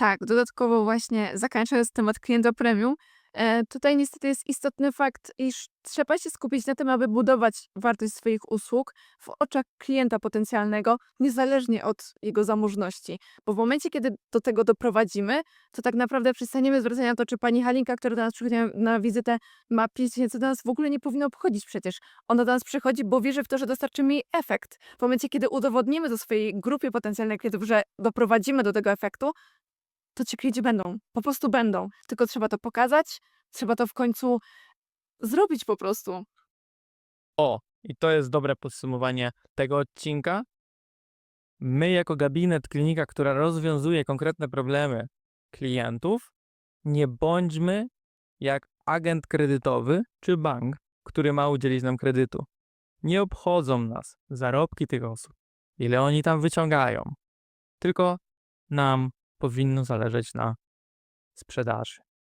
Tak, dodatkowo właśnie zakończając temat klienta premium, e, tutaj niestety jest istotny fakt, iż trzeba się skupić na tym, aby budować wartość swoich usług w oczach klienta potencjalnego, niezależnie od jego zamożności. Bo w momencie, kiedy do tego doprowadzimy, to tak naprawdę przestaniemy zwracać na to, czy pani Halinka, która do nas przychodzi na- wizytę, ma 5 tysięcy, to nas w ogóle nie powinno obchodzić przecież. Ona do nas przychodzi, bo wierzy w to, że dostarczymy jej efekt. W momencie, kiedy udowodnimy do swojej grupie potencjalnych klientów, że doprowadzimy do tego efektu, to ci klienci będą. Po prostu będą. Tylko trzeba to pokazać, trzeba to w końcu zrobić po prostu. O, i to jest dobre podsumowanie tego odcinka. My, jako gabinet klinika, która rozwiązuje konkretne problemy klientów, nie bądźmy jak agent kredytowy czy bank, który ma udzielić nam kredytu. Nie obchodzą nas zarobki tych osób, ile oni tam wyciągają, tylko nam powinno zależeć na sprzedaży.